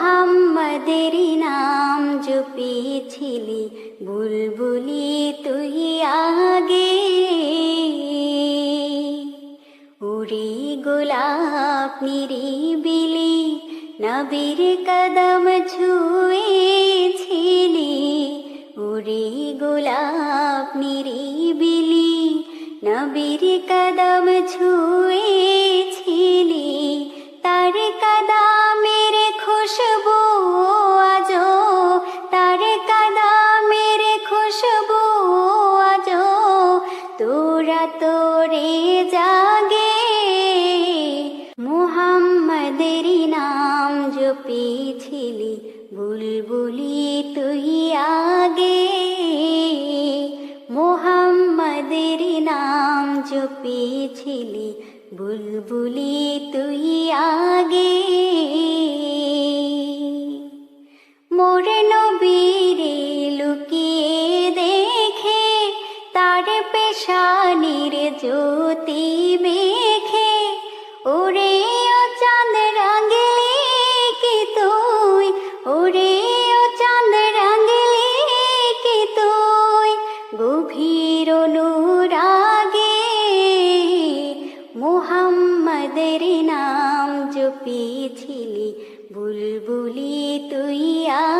মোহাম্মদের নাম জপেছিলি বুলবুলি তুই আগে। উড়ি গোলাপ নিরিবিলি, নবীর কদম ছুঁয়েছিলি। উড়ি গোলাপ নিরিবিলি, নবীর কদম ছুঁয়েছিলি তোরা তোরে জাগে মুহাম্মদের নাম জপেছিলি বুলবুলি তুই আগে মোহাম্মদের নাম জপেছিলি বুলবুলি তুই আগে। তার পেশানির জ্যোতি মেখে, ওরে ও চাঁদ রাঙলি কি তুই, ওরে ও চাঁদ রাঙলি কি তুই, গভীর অনুরাগে মোহাম্মদের নাম জপিছিলি বুলবুলি তুই আগে